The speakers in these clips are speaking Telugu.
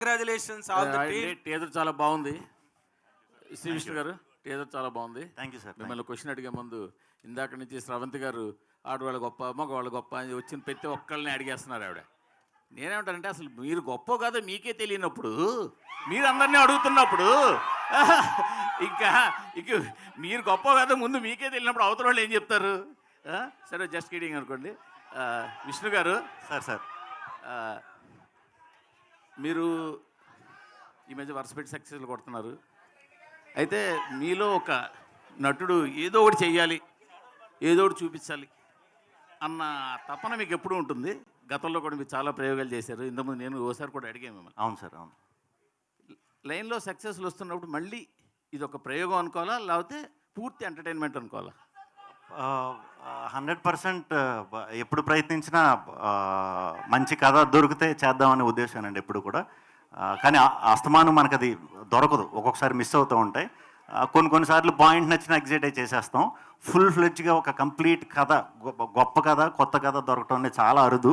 కంగ్రాచులేషన్స్ టీజర్ చాలా బాగుంది. శ్రీ విష్ణు గారు టీజర్ చాలా బాగుంది. థ్యాంక్ యూ సార్ మిమ్మల్ని క్వశ్చన్ అడిగే ముందు ఇందాక నుంచి శ్రవంతి గారు ఆడవాళ్ళ గొప్ప మగవాళ్ళ గొప్ప అని వచ్చిన ప్రతి ఒక్కళ్ళని అడిగేస్తున్నారు ఆవిడ. నేనేమంటానంటే అసలు మీరు గొప్ప కాదో మీకే తెలియనప్పుడు మీరు అందరినీ అడుగుతున్నప్పుడు ఇంకా ఇక మీరు గొప్ప కాదో ముందు మీకే తెలియనప్పుడు అవతల వాళ్ళు ఏం చెప్తారు? సరే జస్ట్ కిడింగ్ అనుకోండి. విష్ణు గారు సార్ సార్ మీరు ఈ మధ్య వరుసపెట్టి సక్సెస్లు కొడుతున్నారు. అయితే మీలో ఒక నటుడు ఏదో ఒకటి చెయ్యాలి ఏదో ఒకటి చూపించాలి అన్న తపన మీకు ఎప్పుడు ఉంటుంది? గతంలో కూడా మీరు చాలా ప్రయోగాలు చేశారు. ఇంతకుముందు నేను ఓసారి కూడా అడిగాను మిమ్మల్ని. అవును సార్ అవును. లైన్లో సక్సెస్లు వస్తున్నప్పుడు మళ్ళీ ఇది ఒక ప్రయోగం అనుకోవాలా? లేకపోతే పూర్తి ఎంటర్టైన్మెంట్ అనుకోవాలా? హండ్రెడ్ పర్సెంట్ ఎప్పుడు ప్రయత్నించినా మంచి కథ దొరికితే చేద్దామనే ఉద్దేశం అండి ఎప్పుడు కూడా. కానీ అస్తమానం మనకు అది దొరకదు. ఒక్కొక్కసారి మిస్ అవుతూ ఉంటాయి. కొన్ని కొన్నిసార్లు పాయింట్ నచ్చిన ఎగ్జైట్ అయి చేసేస్తాం. ఫుల్ ఫ్లెడ్జ్గా ఒక కంప్లీట్ కథ గొప్ప గొప్ప కథ కొత్త కథ దొరకటం అనేది చాలా అరుదు.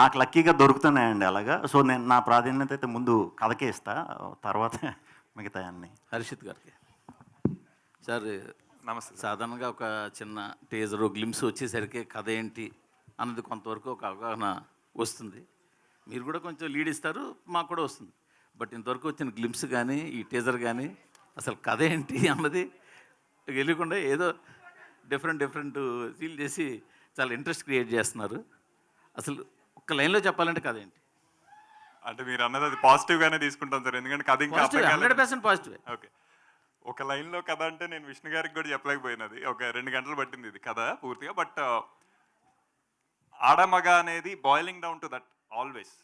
నాకు లక్కీగా దొరుకుతున్నాయండి అలాగా. సో నేను నా ప్రాధాన్యత అయితే ముందు కథకే ఇస్తా. తర్వాత మిగతా అన్నీ హర్షిత్ గారికి. సార్ నమస్తే సాధారణంగా ఒక చిన్న టీజర్ గ్లిమ్స్ వచ్చేసరికి కథ ఏంటి అన్నది కొంతవరకు ఒక అవగాహన వస్తుంది. మీరు కూడా కొంచెం లీడ్ ఇస్తారు మాకు కూడా వస్తుంది. బట్ ఇంతవరకు వచ్చిన గ్లిమ్స్ కానీ ఈ టీజర్ కానీ అసలు కథ ఏంటి అన్నది తెలియకుండా ఏదో డిఫరెంట్ డిఫరెంట్ ఫీల్ చేసి చాలా ఇంట్రెస్ట్ క్రియేట్ చేస్తున్నారు. అసలు ఒక్క లైన్లో చెప్పాలంటే కథ ఏంటి? అంటే మీరు అన్నది అది పాజిటివ్ గానే తీసుకుంటాం సార్. ఎందుకంటే కథ ఇంకా హండ్రెడ్. పర్సెంట్ పాజిటివ్ ఓకే ఒక లైన్లో కథ అంటే నేను విష్ణు గారికి కూడా చెప్పలేకపోయినది. ఒక రెండు గంటలు పట్టింది ఇది కథ పూర్తిగా. బట్ ఆడమగ అనేది boiling down to that always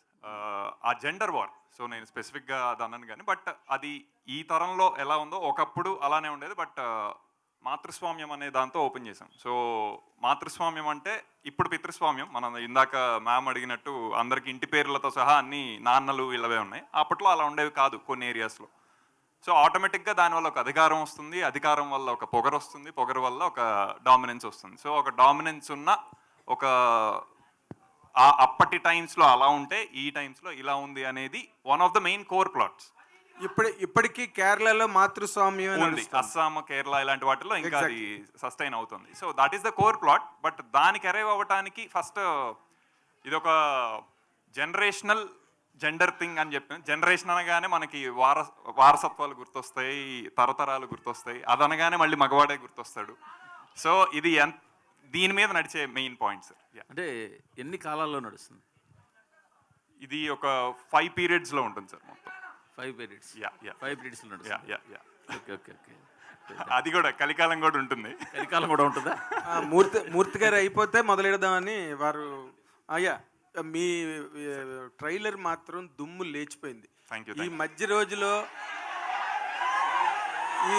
ఆ జెండర్ వార్ సో నేను స్పెసిఫిక్గా అది అన్నాను కానీ బట్ అది ఈ తరంలో ఎలా ఉందో ఒకప్పుడు అలానే ఉండేది. బట్ మాతృస్వామ్యం అనే దాంతో ఓపెన్ చేసాం సో మాతృస్వామ్యం అంటే ఇప్పుడు పితృస్వామ్యం. మనం ఇందాక మ్యామ్ అడిగినట్టు అందరికి ఇంటి పేర్లతో సహా అన్ని నాన్నలు వీళ్ళవే ఉన్నాయి. అప్పట్లో అలా ఉండేవి కాదు కొన్ని ఏరియాస్లో సో ఆటోమేటిక్గా దానివల్ల ఒక అధికారం వస్తుంది అధికారం వల్ల ఒక పొగరు వస్తుంది పొగరు వల్ల ఒక డామినెన్స్ వస్తుంది. సో ఒక డామినెన్స్ ఉన్న ఒక ఆ అప్పటి టైమ్స్లో అలా ఉంటే ఈ టైమ్స్లో ఇలా ఉంది అనేది one of the main core plots. ఇప్పుడు ఇప్పటికీ కేరళలో మాతృస్వామ్యం ఉంది. అస్సాం కేరళ ఇలాంటి వాటిలో ఇంకా అది సస్టైన్ అవుతుంది. So that is the core plot but దానికి అరైవ్ అవ్వటానికి ఫస్ట్ ఇది ఒక జనరేషనల్ జెండర్ థింగ్ అని చెప్పి జనరేషన్ అనగానే మనకి వారస వారసత్వాలు గుర్తొస్తాయి తరతరాలు గుర్తొస్తాయి అది అనగానే మళ్ళీ మగవాడే గుర్తొస్తాడు. సో ఇది ఎన్ దీని మీద నడిచే మెయిన్ పాయింట్స్ అంటే ఎన్ని కాలాల్లో నడుస్తుంది? ఇది ఒక ఫైవ్ పీరియడ్స్లో ఉంటుంది సార్ మొత్తం. Five periods Yeah, yeah. Five పీరియడ్స్లో yeah నడుస్తుంది. Yeah yeah okay okay okay అది కూడా కలికాలం కూడా ఉంటుంది. కలికాలం కూడా ఉంటుందా? మూర్తి మూర్తి గారు అయిపోతే మొదలెడదామని వారు అయ్యా మీ ట్రైలర్ మాత్రం దుమ్ము లేచిపోయింది. ఈ. మధ్య రోజులో ఈ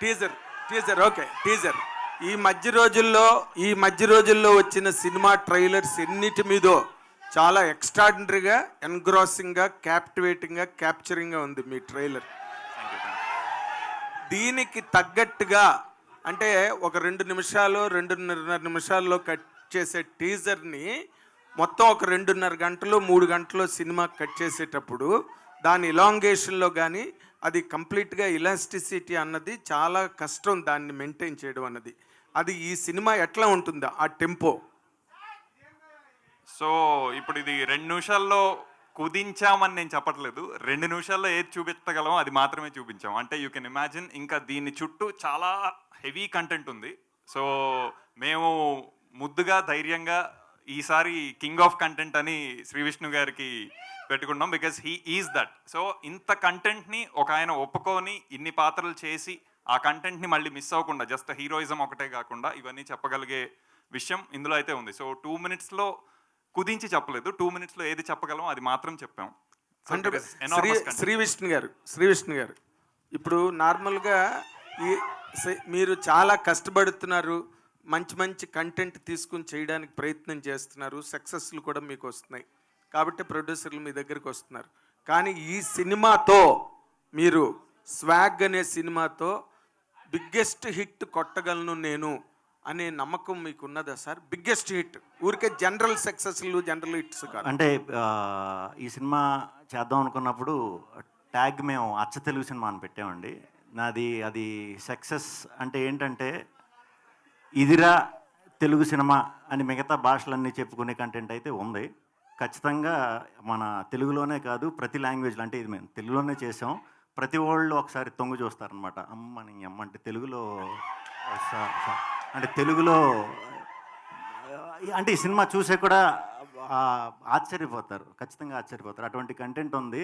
టీజర్ టీజర్ ఓకే టీజర్. ఈ మధ్య రోజుల్లో ఈ మధ్య రోజుల్లో వచ్చిన సినిమా ట్రైలర్స్ ఎన్నిటి మీదో చాలా ఎక్స్ట్రాడినరీగా ఎన్గ్రాసింగ్గా క్యాప్టివేటింగ్గా క్యాప్చరింగ్గా ఉంది మీ ట్రైలర్. దీనికి తగ్గట్టుగా అంటే ఒక రెండు నిమిషాలు రెండున్నర నిమిషాల్లో కట్ చేసే టీజర్ని మొత్తం ఒక రెండున్నర గంటలు మూడు గంటలు సినిమా కట్ చేసేటప్పుడు దాని ఇలాంగేషన్లో కానీ అది కంప్లీట్గా ఇలాస్టిసిటీ అన్నది చాలా కష్టం దాన్ని మెయింటైన్ చేయడం అన్నది. అది ఈ సినిమా ఎట్లా ఉంటుందా? ఆ టెంపో సో ఇప్పుడు ఇది రెండు నిమిషాల్లో కుదించామని నేను చెప్పట్లేదు. రెండు నిమిషాల్లో ఏది చూపించగలం అది మాత్రమే చూపించాం. అంటే యూ కెన్ ఇమాజిన్ ఇంకా దీని చుట్టూ చాలా హెవీ కంటెంట్ ఉంది. సో మేము ముద్దుగా ధైర్యంగా ఈసారి కింగ్ ఆఫ్ కంటెంట్ అని శ్రీ విష్ణు గారికి పెట్టుకున్నాం because he is that. So ఇంత కంటెంట్ని ఒక ఆయన ఒప్పుకొని ఇన్ని పాత్రలు చేసి ఆ కంటెంట్ని మళ్ళీ మిస్ అవ్వకుండా జస్ట్ హీరోయిజం ఒకటే కాకుండా ఇవన్నీ చెప్పగలిగే విషయం ఇందులో అయితే ఉంది. సో టూ మినిట్స్లో కుదించి చెప్పలేదు. టూ మినిట్స్లో ఏది చెప్పగలం అది మాత్రం చెప్పాం. శ్రీ విష్ణు గారు శ్రీ విష్ణు గారు ఇప్పుడు నార్మల్గా ఈ మీరు చాలా కష్టపడుతున్నారు. మంచి మంచి కంటెంట్ తీసుకుని చేయడానికి ప్రయత్నం చేస్తున్నారు. సక్సెస్లు కూడా మీకు వస్తున్నాయి. కాబట్టి ప్రొడ్యూసర్లు మీ దగ్గరికి వస్తున్నారు. కానీ ఈ సినిమాతో మీరు స్వాగ్ అనే సినిమాతో బిగ్గెస్ట్ హిట్ కొట్టగలను నేను అనే నమ్మకం మీకు ఉన్నదా సార్? బిగ్గెస్ట్ హిట్ ఊరికే జనరల్ సక్సెస్లు జనరల్ హిట్స్ కాదు. అంటే ఈ సినిమా చేద్దాం అనుకున్నప్పుడు ట్యాగ్ మేము అచ్చ తెలుగు సినిమా అని పెట్టామండి. నాది అది సక్సెస్ అంటే ఏంటంటే ఇదిరా తెలుగు సినిమా అని మిగతా భాషలన్నీ చెప్పుకునే కంటెంట్ అయితే ఉంది. ఖచ్చితంగా మన తెలుగులోనే కాదు ప్రతి లాంగ్వేజ్లో అంటే ఇది మేము తెలుగులోనే చేసాం. ప్రతి వాళ్ళు ఒకసారి తొంగు చూస్తారనమాట అమ్మ నీ అమ్మ అంటే తెలుగులో అంటే తెలుగులో అంటే ఈ సినిమా చూసే కూడా ఆశ్చర్యపోతారు. ఖచ్చితంగా ఆశ్చర్యపోతారు. అటువంటి కంటెంట్ ఉంది.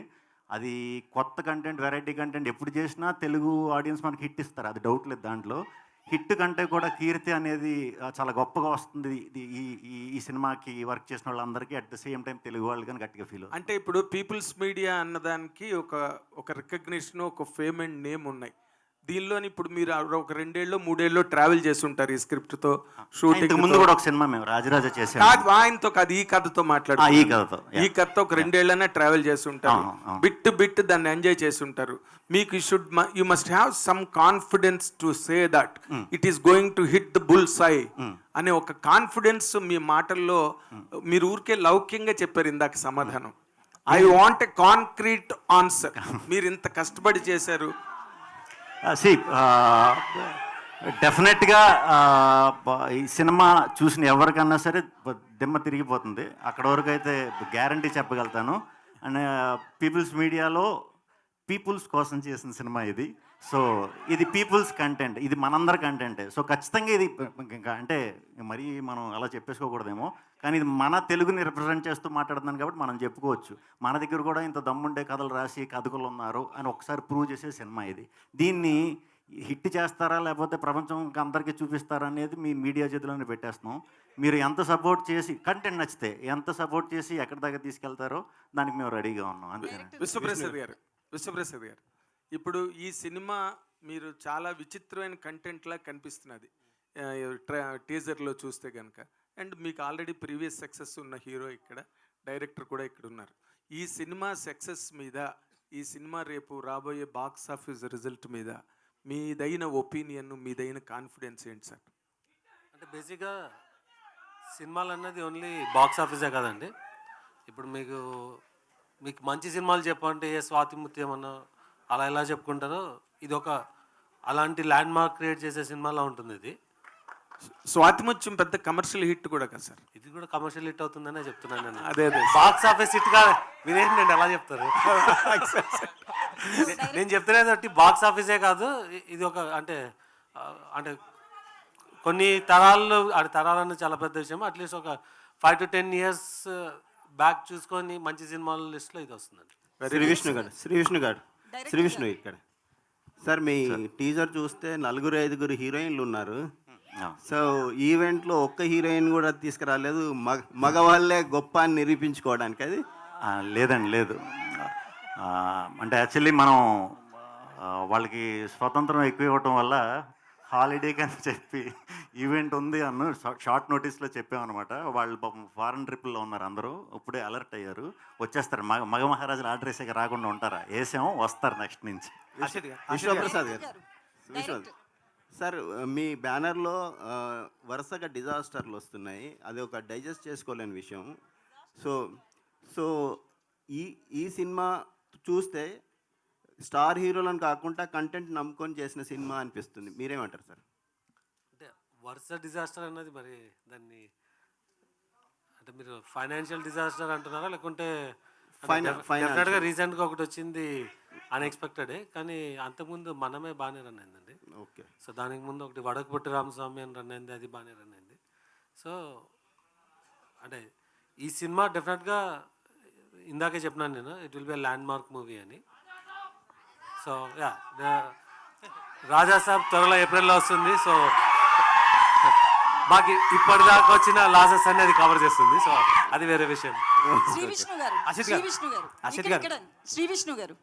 అది కొత్త కంటెంట్ వెరైటీ కంటెంట్ ఎప్పుడు చేసినా తెలుగు ఆడియన్స్ మనకి హిట్ ఇస్తారు. అది డౌట్ లేదు దాంట్లో. హిట్ కంటే కూడా కీర్తి అనేది చాలా గొప్పగా వస్తుంది ఈ ఈ- ఈ సినిమాకి వర్క్ చేసిన వాళ్ళందరికీ. At the same time Telugu వాళ్ళు కానీ గట్టిగా ఫీల్ అంటే ఇప్పుడు పీపుల్స్ మీడియా అన్నదానికి ఒక ఒక రికగ్నిషన్ ఒక ఫేమ్ అండ్ నేమ్ ఉన్నాయి. దీనిలోని ఇప్పుడు మీరు ఒక రెండేళ్ళు మూడేళ్ళు ట్రావెల్ చేసి ఉంటారు ఈ స్క్రిప్ట్తో షూటింగ్ ముందు కూడా ఒక సినిమా మేము రాజరాజ కాదు ఆయనతో కాదు ఈ కథతో మాట్లాడు ఈ కథతో, ఈ కథతో ఒక రెండేళ్ళనే ట్రావెల్ చేసి అవును. బిట్ బిట్ దాన్ని ఎంజాయ్ చేసి ఉంటారు మీకు you should you must have some confidence to say that it is going to hit the bullseye అనే ఒక కాన్ఫిడెన్స్ మీ మాటల్లో మీరు ఊరికే లౌక్యంగా చెప్పారు ఇందాక సమాధానం. I want a concrete answer మీరు ఇంత కష్టపడి చేశారు. సి డెఫినెట్గా ఈ సినిమా చూసిన ఎవరికన్నా సరే దిమ్మ తిరిగిపోతుంది. అక్కడ వరకు అయితే గ్యారంటీ చెప్పగలుగుతాను. అండ్ పీపుల్స్ మీడియాలో పీపుల్స్ కోసం చేసిన సినిమా ఇది. సో ఇది పీపుల్స్ కంటెంట్ ఇది మనందరి కంటెంటే. సో ఖచ్చితంగా ఇది ఇంకా అంటే మరీ మనం అలా చెప్పేసుకోకూడదేమో. కానీ ఇది మన తెలుగుని రిప్రజెంట్ చేస్తూ మాట్లాడుతున్నాను కాబట్టి మనం చెప్పుకోవచ్చు. మన దగ్గర కూడా ఇంత దమ్ముండే కథలు రాసి కథకులు ఉన్నారు అని ఒకసారి ప్రూవ్ చేసే సినిమా ఇది. దీన్ని హిట్ చేస్తారా లేకపోతే ప్రపంచం అందరికీ చూపిస్తారా అనేది మీ మీడియా చేతిలోనే పెట్టేస్తున్నాం. మీరు ఎంత సపోర్ట్ చేసి కంటెంట్ నచ్చితే ఎంత సపోర్ట్ చేసి ఎక్కడి దాకా తీసుకెళ్తారో దానికి మేము రెడీగా ఉన్నాం. అంతే విశ్వప్రసాద్ గారు విశ్వప్రసాద్ గారు. ఇప్పుడు ఈ సినిమా మీరు చాలా విచిత్రమైన కంటెంట్లా కనిపిస్తున్నది. ట్రా- టీజర్లో చూస్తే కనుక అండ్ మీకు ఆల్రెడీ ప్రీవియస్ సక్సెస్ ఉన్న హీరో ఇక్కడ డైరెక్టర్ కూడా ఇక్కడ ఉన్నారు. ఈ సినిమా సక్సెస్ మీద ఈ సినిమా రేపు రాబోయే బాక్స్ ఆఫీస్ రిజల్ట్ మీద మీదైన ఒపీనియన్ మీదైన కాన్ఫిడెన్స్ ఏంటి సార్? అంటే బేసిక్గా సినిమాలు అన్నది ఓన్లీ బాక్స్ ఆఫీసే కదండి. ఇప్పుడు మీకు మీకు మంచి సినిమాలు చెప్పంటే ఏ స్వాతి ముత్యం అన్న అలా ఎలా చెప్పుకుంటారో ఇది ఒక అలాంటి ల్యాండ్ మార్క్ క్రియేట్ చేసే సినిమాలా ఉంటుంది ఇది. స్వాతిముత్యం పెద్ద కమర్షియల్ హిట్ కూడా కదా సార్? ఇది కూడా కమర్షియల్ హిట్ అవుతుందనే చెప్తున్నాను నేను. అదే అదే. బాక్స్ ఆఫీస్ హిట్ కాదు. మీరేంటండి ఎలా చెప్తారు? నేను చెప్తున్నది ఒకటి బాక్స్ ఆఫీసే కాదు. ఇది ఒక అంటే అంటే కొన్ని తరాలు అది తరాలన్న చాలా పెద్ద విషయం. అట్లీస్ట్ ఒక five to ten years back చూసుకొని మంచి సినిమాల లిస్ట్లో ఇది వస్తుందండి. శ్రీ విష్ణు గారు శ్రీ విష్ణు గారు శ్రీ విష్ణు ఇక్కడ. సార్ మీ టీజర్ చూస్తే నలుగురు ఐదుగురు హీరోయిన్లు ఉన్నారు. సో ఈవెంట్లో ఒక్క హీరోయిన్ కూడా తీసుకురాలేదు. మగ మగవాళ్ళే గొప్ప అని నిరూపించుకోవడానికి అది? ఆ, లేదండి లేదు. ఆ, అంటే యాక్చువల్లీ మనం వాళ్ళకి స్వతంత్రం ఎక్కువ ఇవ్వటం వల్ల హాలిడే అని చెప్పి ఈవెంట్ ఉంది అన్న షార్ట్ నోటీస్లో చెప్పామన్నమాట. వాళ్ళు పాపం ఫారెన్ ట్రిప్లో ఉన్నారు అందరూ. ఇప్పుడే అలర్ట్ అయ్యారు. వచ్చేస్తారు. మగ మగ మహారాజులు ఆర్డర్ వేసాక రాకుండా ఉంటారా? వేసాము వస్తారు నెక్స్ట్ నుంచి. విశ్వప్రసాద్ గారు. సార్ మీ బ్యానర్లో వరుసగా డిజాస్టర్లు వస్తున్నాయి. అది ఒక డైజెస్ట్ చేసుకోలేని విషయం. సో సో ఈ ఈ సినిమా చూస్తే స్టార్ హీరోలను కాకుండా కంటెంట్ నమ్ముకొని చేసిన సినిమా అనిపిస్తుంది. మీరేమంటారు సార్? అంటే వరుస డిజాస్టర్ అన్నది మరి దాన్ని అంటే మీరు ఫైనాన్షియల్ డిజాస్టర్ అంటున్నారా? లేకుంటే. డెఫినెట్గా రీసెంట్గా ఒకటి వచ్చింది అన్ఎక్స్పెక్టెడే కానీ అంతకుముందు మనమే బాగానే రన్ అయిందండి. ఓకే. సో దానికి ముందు ఒకటి వడకపుట్టి రామస్వామి అని రన్ అయింది అది బాగానే రన్ అయింది. సో అంటే ఈ సినిమా డెఫినెట్గా ఇందాకే చెప్పినాను నేను it will be landmark movie అని. సో యా రాజా సాబ్ త్వరలో ఏప్రిల్లో వస్తుంది సో మాకు ఇప్పటిదాకా వచ్చిన లాసెస్ అన్ని అది కవర్ చేస్తుంది సో అది వేరే విషయం. శ్రీ విష్ణు గారు శ్రీ విష్ణు గారు. శ్రీ విష్ణు గారు.